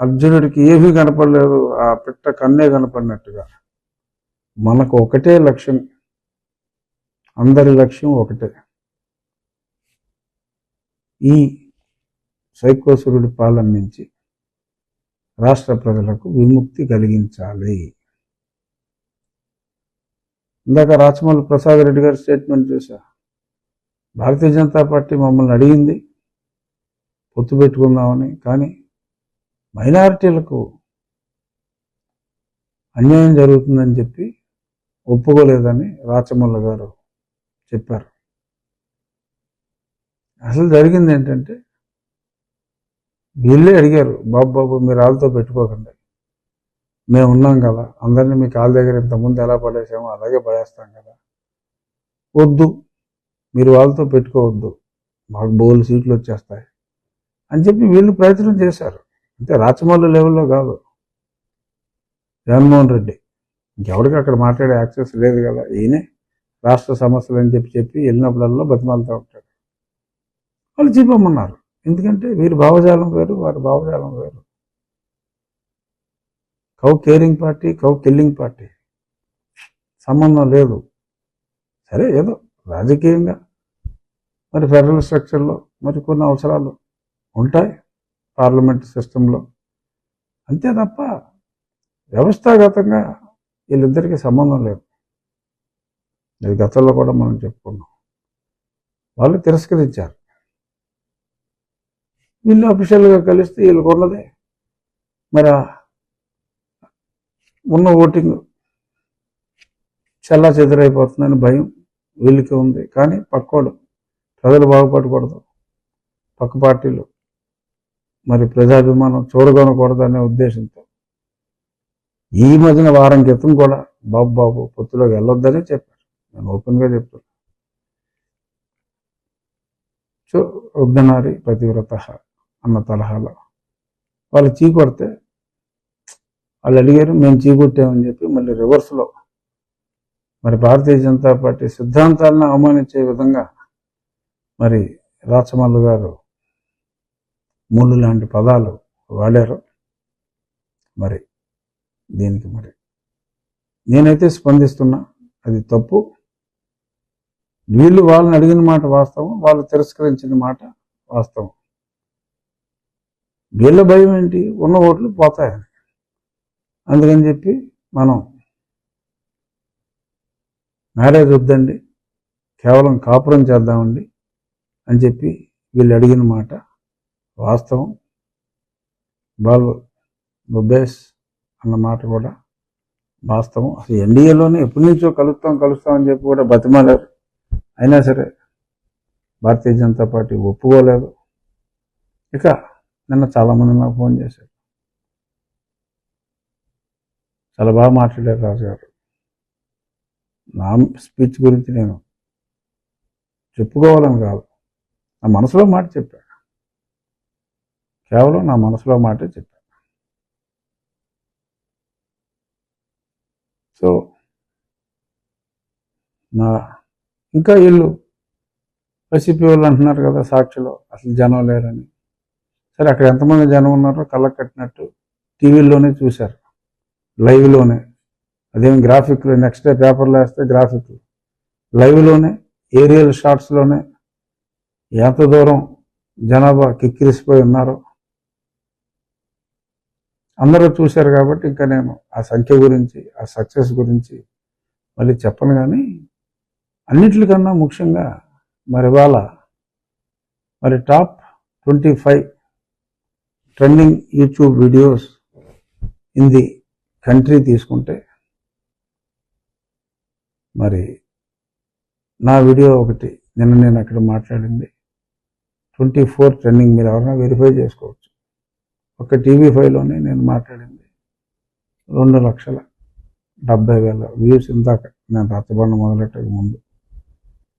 అర్జునుడికి ఏమీ కనపడలేదు ఆ పిట్ట కన్నే కనపడినట్టుగా. మనకు ఒకటే లక్ష్యం అందరి లక్ష్యం ఒకటే. ఈ సైకోసురుడి పాలన నుంచి రాష్ట్ర ప్రజలకు విముక్తి కలిగించాలి. ఇందాక రాచమల్లి ప్రసాద్ రెడ్డి గారి స్టేట్మెంట్ చూసా. భారతీయ జనతా పార్టీ మమ్మల్ని అడిగింది పొత్తు పెట్టుకుందామని కానీ మైనారిటీలకు అన్యాయం జరుగుతుందని చెప్పి ఒప్పుకోలేదని రాచమల్ల గారు చెప్పారు. అసలు జరిగింది ఏంటంటే వీళ్ళే అడిగారు బాబు బాబు మీరు వాళ్ళతో పెట్టుకోకండి. మేము ఉన్నాం కదా అందరినీ మీ కాళ్ళ దగ్గర ఇంతకుముందు ఎలా పడేసామో అలాగే పడేస్తాం కదా. వద్దు మీరు వాళ్ళతో పెట్టుకోవద్దు మాకు బోలు సీట్లు వచ్చేస్తాయి. అని చెప్పి వీళ్ళు ప్రయత్నం చేశారు. అంటే రాచమల్లి లెవెల్లో కాదు. జగన్మోహన్ రెడ్డి. ఇంకెవరికి అక్కడ మాట్లాడే యాక్సెస్ లేదు కదా. ఈయనే రాష్ట్ర సమస్యలు అని చెప్పి చెప్పి వెళ్ళినప్పుడల్లా బతిమాలుతూ ఉంటాడు. వాళ్ళు చెప్పమన్నారు ఎందుకంటే వీరి భావజాలం వేరు వారి భావజాలం వేరు. Cow caring party cow killing party. సంబంధం లేదు. సరే ఏదో రాజకీయంగా. మరి ఫెడరల్ స్ట్రక్చర్లో మరి కొన్ని అవసరాలు ఉంటాయి. పార్లమెంట్ సిస్టంలో. అంతే తప్ప వ్యవస్థాగతంగా వీళ్ళిద్దరికీ సంబంధం లేదు. ఇది గతంలో కూడా మనం చెప్పుకున్నాం. వాళ్ళు తిరస్కరించారు. వీళ్ళు అఫీషియల్గా కలిస్తే వీళ్ళకు ఉన్నదే మరి ఉన్న ఓటింగ్ చల్లా చెదరైపోతుందని భయం వీళ్ళకి ఉంది. కానీ పక్కోడు ప్రజలు బాగుపడకూడదు. పక్క పార్టీలు మరి ప్రజాభిమానం చూడగొనకూడదనే ఉద్దేశంతో. ఈ మధ్యన వారం క్రితం కూడా బాబు బాబు పొత్తులోకి వెళ్ళొద్దని చెప్పారు. నేను ఓపెన్గా చెప్తాను సో ఉగ్ననారి పతివ్రత అన్న తరహాలో వాళ్ళు చీకొడితే వాళ్ళు అడిగారు మేము చీకొట్టామని చెప్పి మళ్ళీ రివర్స్లో మరి భారతీయ జనతా పార్టీ సిద్ధాంతాలను అవమానించే విధంగా మరి రాచమల్లు గారు ముళ్ళు లాంటి పదాలు వాడారు. మరి దీనికి మరి నేనైతే స్పందిస్తున్నా అది తప్పు. వీళ్ళు వాళ్ళని అడిగిన మాట వాస్తవం వాళ్ళు తిరస్కరించిన మాట వాస్తవం. వీళ్ళ భయం ఏంటి? ఉన్న ఓట్లు పోతాయని. అందుకని చెప్పి మనం మ్యారేజ్ వద్దండి కేవలం కాపురం చేద్దామండి అని చెప్పి వీళ్ళు అడిగిన మాట వాస్తవం. బాల్ బొబ్బేస్ అన్న మాట కూడా వాస్తవం. అసలు ఎన్డీఏలోనే ఎప్పటి నుంచో కలుస్తాం కలుస్తాం అని చెప్పి కూడా బతిమాలారు. అయినా సరే భారతీయ జనతా పార్టీ ఒప్పుకోలేదు. ఇక నిన్న చాలామంది నాకు ఫోన్ చేశారు. చాలా బాగా మాట్లాడారు రాజు గారు నా స్పీచ్ గురించి నేను చెప్పుకోవాలని కాదు. నా మనసులో మాట చెప్పాను కేవలం నా మనసులో మాటే చెప్పాను. సో నా ఇంకా వీళ్ళు వైసీపీ వాళ్ళు అంటున్నారు కదా సాక్షిలో అసలు జనం లేరని. సరే అక్కడ ఎంతమంది జనం ఉన్నారో కళ్ళకు కట్టినట్టు టీవీలోనే చూశారు. లైవ్లోనే. అదేమి గ్రాఫిక్లు నెక్స్ట్ డే పేపర్లో వేస్తే గ్రాఫిక్లు లైవ్లోనే ఏరియల్ షార్ట్స్లోనే ఎంత దూరం జనాభా కిక్కిరిసిపోయి ఉన్నారో. అందరూ చూశారు కాబట్టి ఇంకా నేను ఆ సంఖ్య గురించి ఆ సక్సెస్ గురించి మళ్ళీ చెప్పను కానీ అన్నిటికన్నా ముఖ్యంగా మరి ఇవాళ మరి top twenty five trending YouTube videos in the country తీసుకుంటే మరి నా వీడియో ఒకటి నిన్న నేను అక్కడ మాట్లాడింది. ట్వంటీ ఫోర్ ట్రెండింగ్ మీరు ఎవరైనా వెరిఫై చేసుకోవచ్చు. ఒక టీవీ ఫైవ్లోనే నేను మాట్లాడింది. రెండు లక్షల డెబ్బై వేల వ్యూస్ ఇందాక నేను రచ్చబండ మొదలెట్టక ముందు.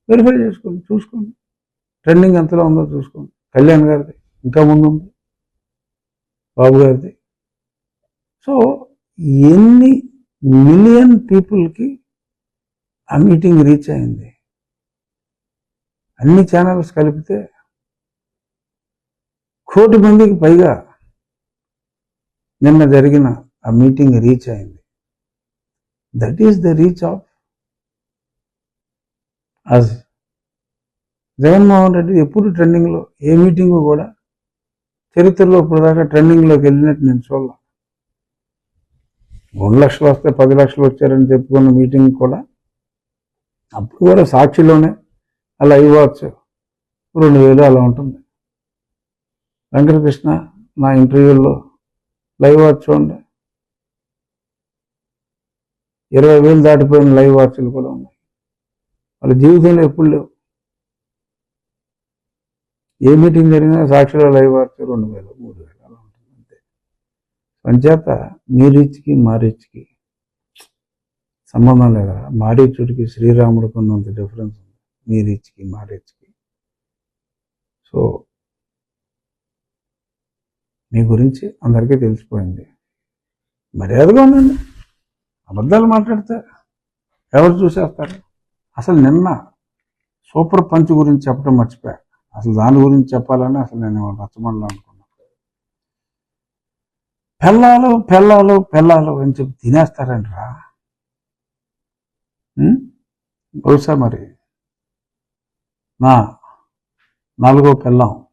వెరిఫై చేసుకోండి చూసుకోండి. ట్రెండింగ్ ఎంతలో ఉందో చూసుకోండి. కళ్యాణ్ గారిది ఇంకా ముందు ఉంది బాబు గారిది. సో ఎన్ని మిలియన్ పీపుల్కి ఆ మీటింగ్ రీచ్ అయింది? అన్ని ఛానల్స్ కలిపితే కోటి మందికి పైగా నిన్న జరిగిన ఆ మీటింగ్ రీచ్ అయింది. That is the reach of us Jaganmohan Reddy ఎప్పుడు ట్రెండింగ్లో ఏ మీటింగ్ కూడా చరిత్రలో ఇప్పటిదాకా ట్రెండింగ్లోకి వెళ్ళినట్టు నేను చూడాల. రెండు లక్షలు వస్తే పది లక్షలు వచ్చారని చెప్పుకున్న మీటింగ్ కూడా అప్పుడు కూడా సాక్షిలోనే అలా ఇవ్వచ్చు. రెండు వేలు అలా ఉంటుంది. వెంకటకృష్ణ నా ఇంటర్వ్యూలో లైవ్ వాచ్ చూడండి. ఇరవై వేలు దాటిపోయిన లైవ్ వాచ్లు కూడా ఉన్నాయి. వాళ్ళ జీవితంలో ఎప్పుడు లేవు. ఏ మీటింగ్ జరిగినా సాక్షిలో లైవ్ వాచ్ రెండు వేలు మూడు వేలు అలా ఉంటుంది అంతే. అంచేత మీ రీచ్కి మా రీచ్కి సంబంధం లేదా మా రీచుడికి శ్రీరాముడికి ఉన్నంత డిఫరెన్స్ ఉంది. మీ రీచ్కి మా రీచ్కి. సో మీ గురించి అందరికీ తెలిసిపోయింది. మర్యాదగా ఉండండి. అబద్ధాలు మాట్లాడితే ఎవరు చూసేస్తారు? అసలు నిన్న సూపర్ పంచ్ గురించి చెప్పడం మర్చిపోయా. అసలు దాని గురించి చెప్పాలని అసలు నేను రచ్చమల్లా అనుకున్నా. పెళ్ళాలు పెళ్ళాలు పెళ్ళాలు అని చెప్పి తినేస్తారండి రా బహుశా మరి. నా నాలుగో పెళ్ళాం.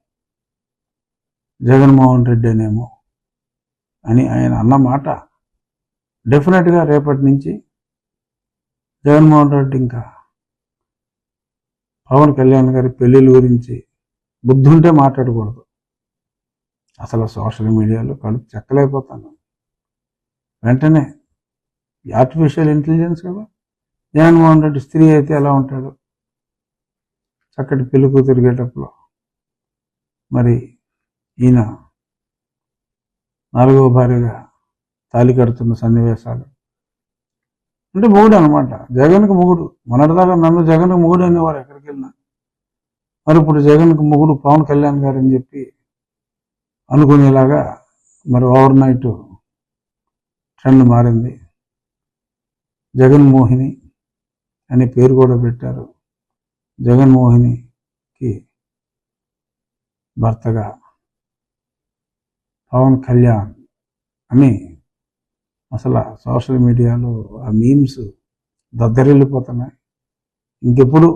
జగన్మోహన్ రెడ్డి అనేమో అని ఆయన అన్న మాట. డెఫినెట్గా రేపటి నుంచి జగన్మోహన్ రెడ్డి ఇంకా పవన్ కళ్యాణ్ గారి పెళ్ళిళ్ళ గురించి బుద్ధుంటే మాట్లాడకూడదు. అసలు సోషల్ మీడియాలో కడుపు చెక్కలేకపోతాను. వెంటనే ఆర్టిఫిషియల్ ఇంటెలిజెన్స్ కదా. జగన్మోహన్ రెడ్డి స్త్రీ అయితే ఎలా ఉంటాడు? చక్కటి పెళ్ళి కూతురు మరి ఈయన నాలుగవ భార్యగా తాలి కడుతున్న సన్నివేశాలు. అంటే మొగుడు అనమాట జగన్కి మొగుడు. మొన్నటిదాకా నన్ను జగన్కి మొగుడు అనేవారు ఎక్కడికి వెళ్ళినా. మరి ఇప్పుడు జగన్కి మొగుడు పవన్ కళ్యాణ్ గారు అని చెప్పి అనుకునేలాగా మరి ఓవర్ నైట్ ట్రెండ్ మారింది. జగన్మోహిని అనే పేరు కూడా పెట్టారు. జగన్మోహినికి భర్తగా పవన్ కళ్యాణ్ అని అసలు సోషల్ మీడియాలో ఆ మీమ్స్ దద్దరిల్లిపోతున్నాయి. ఇంకెప్పుడు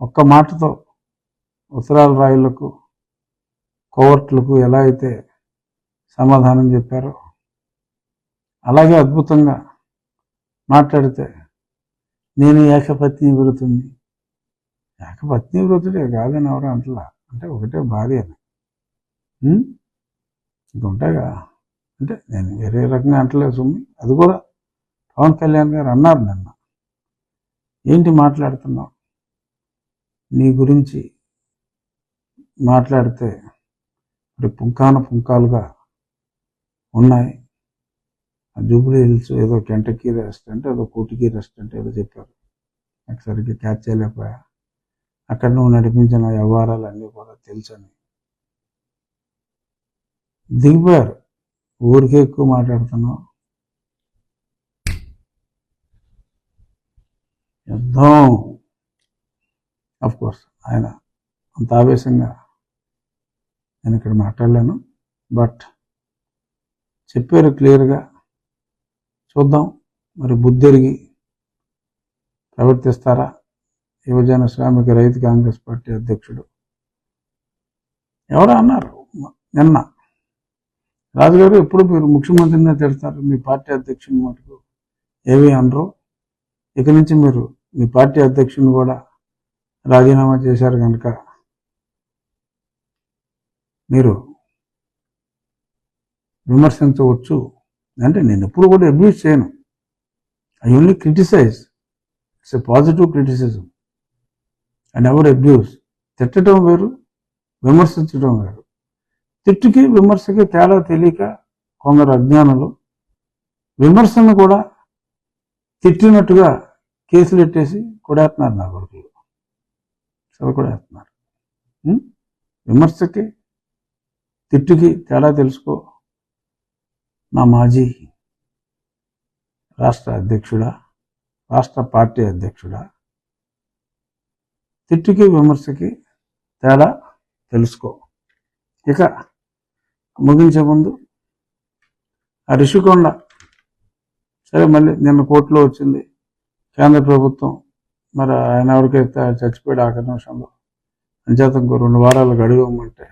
ఒక్క మాటతో ఉత్తరాల రాయులకు కోవర్ట్లకు ఎలా అయితే సమాధానం చెప్పారో అలాగే అద్భుతంగా మాట్లాడితే నేను ఏకపత్ని వృతుంది ఏకపత్ని వృతుడే కాదని ఎవరు అంటలా? అంటే ఒకటే భార్య. అని ఇంకా ఉంటాయిగా అంటే నేను వేరే రకంగా అంటలేదు సుమ్మి అది కూడా పవన్ కళ్యాణ్ గారు అన్నారు నిన్న. ఏంటి మాట్లాడుతున్నావు? నీ గురించి మాట్లాడితే మరి పుంకాన పుంకాలుగా ఉన్నాయి. ఆ జూబ్లీ హిల్స్ ఏదో కెంటకీ రెస్టారెంట్ ఏదో కోటికి రెస్టారెంట్ ఏదో చెప్పారు. నాకు సరిగ్గా క్యాచ్ చేయలేకపోయా. అక్కడ నువ్వు నడిపించిన వ్యవహారాలు అన్నీ కూడా తెలుసని దిగిపోయారు. ఊరికే ఎక్కువ మాట్లాడుతున్నాం. యుద్ధం. అఫ్ కోర్స్ ఆయన అంత ఆవేశంగా నేను ఇక్కడ మాట్లాడలేను. బట్ చెప్పారు క్లియర్గా. చూద్దాం. మరి బుద్ధిరిగి ప్రవర్తిస్తారా? యువజన శ్రామిక రైతు కాంగ్రెస్ పార్టీ అధ్యక్షుడు. ఎవరో అన్నారు నిన్న. రాజుగారు ఎప్పుడు మీరు ముఖ్యమంత్రినే తిడతారు మీ పార్టీ అధ్యక్షుని మటుకు ఏమీ అనరు. ఇక నుంచి మీరు మీ పార్టీ అధ్యక్షుని కూడా రాజీనామా చేశారు కనుక మీరు విమర్శించవచ్చు. అంటే నేను ఎప్పుడు కూడా అబ్యూజ్ చేయను. I only criticize. It's a positive criticism. And ever abuse తిట్టడం వేరు విమర్శించడం వేరు. తిట్టుకి విమర్శకి తేడా తెలియక కొందరు అజ్ఞానులు విమర్శను కూడా తిట్టినట్టుగా కేసులు ఎట్టేసి కొడేస్తున్నారు నా కొడుకులు. అసలు కొడేస్తున్నారు విమర్శకి తిట్టుకి తేడా తెలుసుకో. నా మాజీ రాష్ట్ర అధ్యక్షుడా రాష్ట్ర పార్టీ అధ్యక్షుడా. తిట్టుకి విమర్శకి తేడా తెలుసుకో. ఇక ముగించే ముందు ఆ రిషికొండ. సరే మళ్ళీ నిన్న కోర్టులో వచ్చింది కేంద్ర ప్రభుత్వం. మరి ఆయన ఎవరికైతే చచ్చిపోయాడు ఆఖరి నిమిషంలో. అంచేత ఇంకో రెండు వారాలు గడివమ్మంటే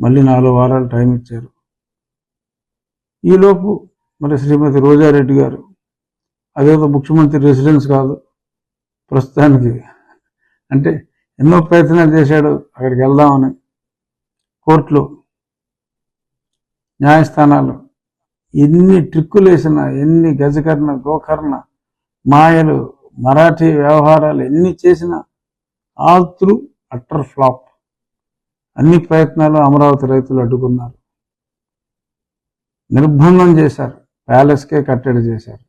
మళ్ళీ నాలుగు వారాలు టైం ఇచ్చారు. ఈలోపు మరి శ్రీమతి రోజారెడ్డి గారు అదేదో ముఖ్యమంత్రి రెసిడెన్స్ కాదు ప్రస్తుతానికి అంటే ఎన్నో ప్రయత్నాలు చేశాడు అక్కడికి వెళ్దామని కోర్టులో. న్యాయస్థానాలు. ఎన్ని ట్రిక్కులు వేసినా ఎన్ని గజకర్ణ గోకర్ణ మాయలు మరాఠీ వ్యవహారాలు ఎన్ని చేసినా ఆల్ త్రూ అట్టర్ ఫ్లాప్. అన్ని ప్రయత్నాలు అమరావతి రైతులు అడ్డుకున్నారు. నిర్బంధం చేశారు. ప్యాలెస్కే కట్టడి చేశారు.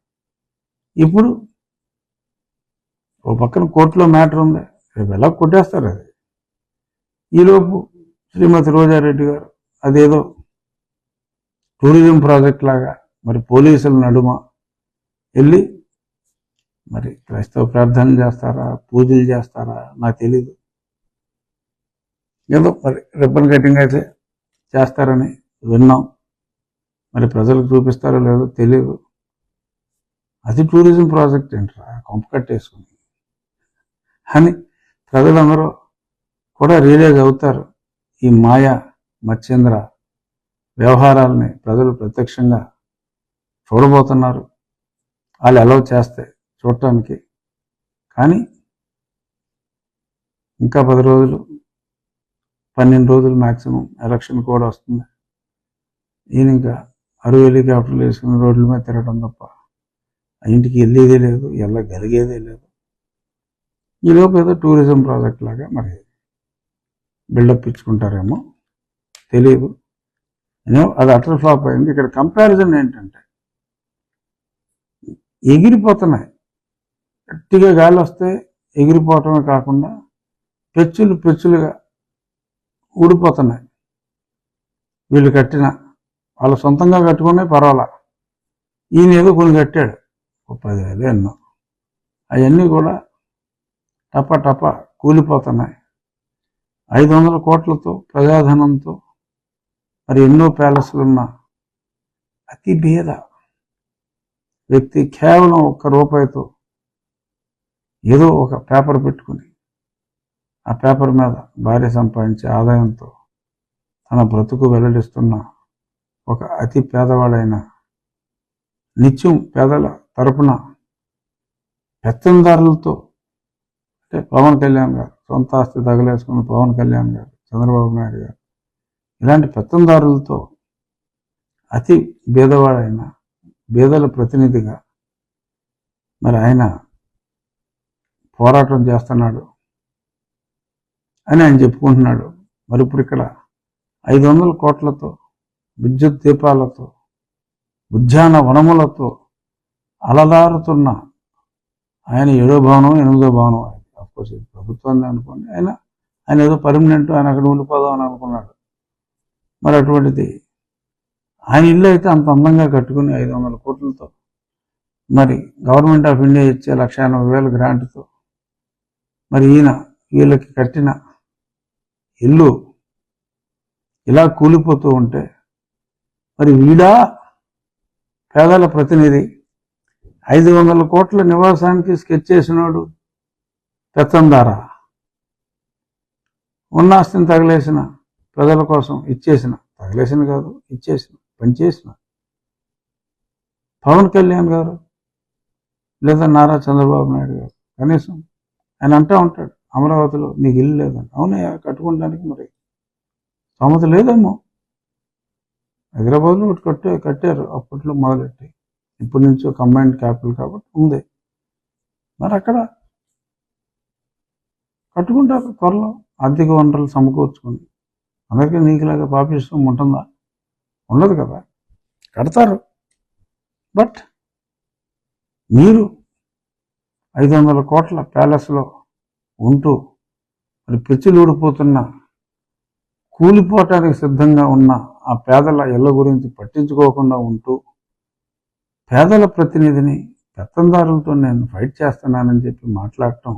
ఇప్పుడు ఓ పక్కన కోర్టులో మ్యాటర్ ఉంది. రేపు ఎలా కొట్టేస్తారు అది? ఈలోపు శ్రీమతి రోజారెడ్డి గారు అదేదో టూరిజం ప్రాజెక్ట్ లాగా మరి పోలీసుల నడుమ వెళ్ళి మరి క్రైస్తవ ప్రార్థనలు చేస్తారా? పూజలు చేస్తారా? నాకు తెలీదు. ఏదో మరి రిబ్బన్ కటింగ్ అయితే చేస్తారని విన్నాం. మరి ప్రజలకు చూపిస్తారో లేదో తెలియదు అది టూరిజం ప్రాజెక్ట్ ఏంట్రా? కొంప కట్టేసుకుని. అని ప్రజలందరూ కూడా రియలైజ్ అవుతారు. ఈ మాయా మచ్చేంద్ర వ్యవహారాలని ప్రజలు ప్రత్యక్షంగా చూడబోతున్నారు. వాళ్ళు అలౌ చేస్తే చూడటానికి. కానీ ఇంకా పది రోజులు పన్నెండు రోజులు మ్యాక్సిమం ఎలక్షన్ కూడా వస్తుంది. ఈయన ఇంకా అరువు హెలికాప్టర్లు వేసుకుని రోడ్ల మీద తిరగడం తప్ప ఆ ఇంటికి వెళ్ళేదే లేదు వెళ్ళగలిగేదే లేదు. ఈలోపు ఏదో టూరిజం ప్రాజెక్ట్ లాగా మరి బిల్డప్ ఇచ్చుకుంటారేమో తెలియదు అది అటర్ ఫ్లాప్ అయింది. ఇక్కడ కంపారిజన్ ఏంటంటే ఎగిరిపోతున్నాయి. గట్టిగా గాలి వస్తే ఎగిరిపోవటమే కాకుండా పెచ్చులు పెచ్చులుగా ఊడిపోతున్నాయి. వీళ్ళు కట్టిన వాళ్ళు సొంతంగా కట్టుకునే పర్వాలా. ఈయన ఏదో కొన్ని కట్టాడు. ఒక పదివేలు ఎన్నో. అవన్నీ కూడా టప టప కూలిపోతున్నాయి. ఐదు వందల కోట్లతో ప్రజాధనంతో మరి ఎన్నో ప్యాలెస్లు ఉన్న అతి భేద వ్యక్తి కేవలం ఒక్క రూపాయితో ఏదో ఒక పేపర్ పెట్టుకుని ఆ పేపర్ మీద భార్య సంపాదించే ఆదాయంతో తన బ్రతుకు వెల్లడిస్తున్న ఒక అతి పేదవాడైన నిత్యం పేదల తరపున పెత్తందారులతో అంటే పవన్ కళ్యాణ్ గారు సొంత ఆస్తి తగలేసుకున్న పవన్ కళ్యాణ్ గారు చంద్రబాబు నాయుడు గారు ఇలాంటి పెత్తందారులతో అతి భేదవాడైన బేదల ప్రతినిధిగా మరి ఆయన పోరాటం చేస్తున్నాడు అని ఆయన చెప్పుకుంటున్నాడు. మరి ఇప్పుడు ఇక్కడ ఐదు వందల కోట్లతో విద్యుత్ దీపాలతో ఉద్యాన వనములతో అలదారుతున్న ఆయన ఏడో భవనం ఎనిమిదో భవనం అఫ్కోర్స్ ఇది అనుకోండి. ఆయన ఆయన ఏదో పర్మనెంట్ ఆయన అక్కడ ఉండిపోదాం అని అనుకున్నాడు. మరి అటువంటిది. ఆయన ఇల్లు అయితే అంత అందంగా కట్టుకుని ఐదు వందల కోట్లతో మరి గవర్నమెంట్ ఆఫ్ ఇండియా ఇచ్చే లక్ష ఎనభై వేల గ్రాంట్తో మరి ఈయన వీళ్ళకి కట్టిన ఇల్లు ఇలా కూలిపోతూ ఉంటే మరి వీడా పేదల ప్రతినిధి. ఐదు వందల కోట్ల నివాసానికి స్కెచ్ చేసినాడు పెత్తందారా? ఉన్న ఆస్తిని తగిలేసిన ప్రజల కోసం ఇచ్చేసిన తగిలేసిన కాదు ఇచ్చేసిన పనిచేసిన. పవన్ కళ్యాణ్ గారు లేదా నారా చంద్రబాబు నాయుడు గారు కనీసం ఆయన అంటూ ఉంటాడు అమరావతిలో నీకు ఇల్లు లేదని. అవునయ్యా కట్టుకోవడానికి మరి స్తోమత లేదేమో. హైదరాబాద్లో ఒకటి కట్టే కట్టారు అప్పట్లో మొదలెట్టి. ఇప్పటి నుంచో కంబైన్డ్ క్యాపిటల్ కాబట్టి ఉంది. మరి అక్కడ కట్టుకుంటారు త్వరలో ఆర్థిక వనరులు సమకూర్చుకుని. అందరికీ నీకులాగా పాపిస్తూ ఉంటుందా? ఉండదు కదా. కడతారు. బట్ మీరు ఐదు వందల కోట్ల ప్యాలెస్లో ఉంటూ మరి పెచ్చులు ఊడిపోతున్న కూలిపోవటానికి సిద్ధంగా ఉన్న ఆ పేదల ఇళ్ళ గురించి పట్టించుకోకుండా ఉంటూ పేదల ప్రతినిధిని పెత్తందారులతో నేను ఫైట్ చేస్తున్నానని చెప్పి మాట్లాడటం